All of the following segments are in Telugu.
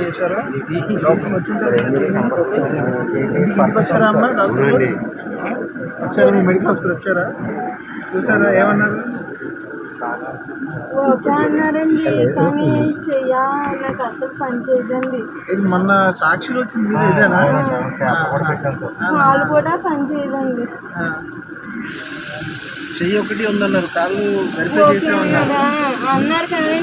చేశారా? లోపలికి వచ్చింటారు వచ్చారా అమ్మా డాక్టర్? వచ్చారా? మీ మెడికల్ ఆఫీసర్ వచ్చారా? చూసారా? ఏమన్నారు? ఓకే అన్నారండి కానీ చెయ్యా నాకు అసలు పని చేయదండి. ఇది మొన్న సాక్షులు వచ్చింది ఇదేనా? కాలు కూడా పని చేయదండి. ఆ. చెయ్యి ఒకటి ఉందన్నారు. కాళ్ళు వెరిఫై చేసామన్నారు అన్నారా కానీ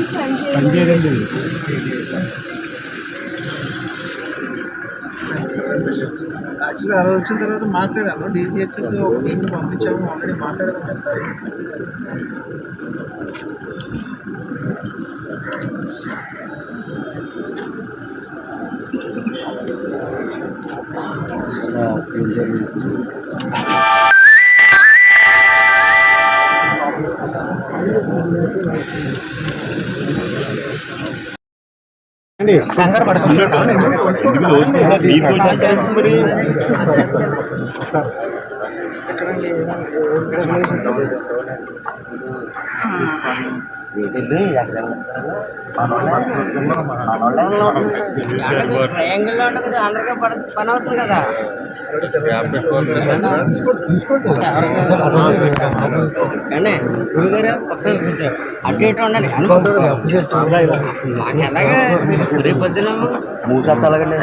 యాక్చువల్లీ అలా వచ్చిన తర్వాత మాట్లాడాను డీజీహెచ్ ఒక టీంని పంపించాము ఆల్రెడీ మాట్లాడాము. ఒకసారి ఎక్కడండి ట్రయాంగిల్లో కదా అందరికీ పడ పని అవుతుంది కదా కానీ గురుగారు ఒకసారి కూర్చోరు అటు ఇటు ఉండండి మాకు ఎలాగా? రేపు పొద్దున అలాగండి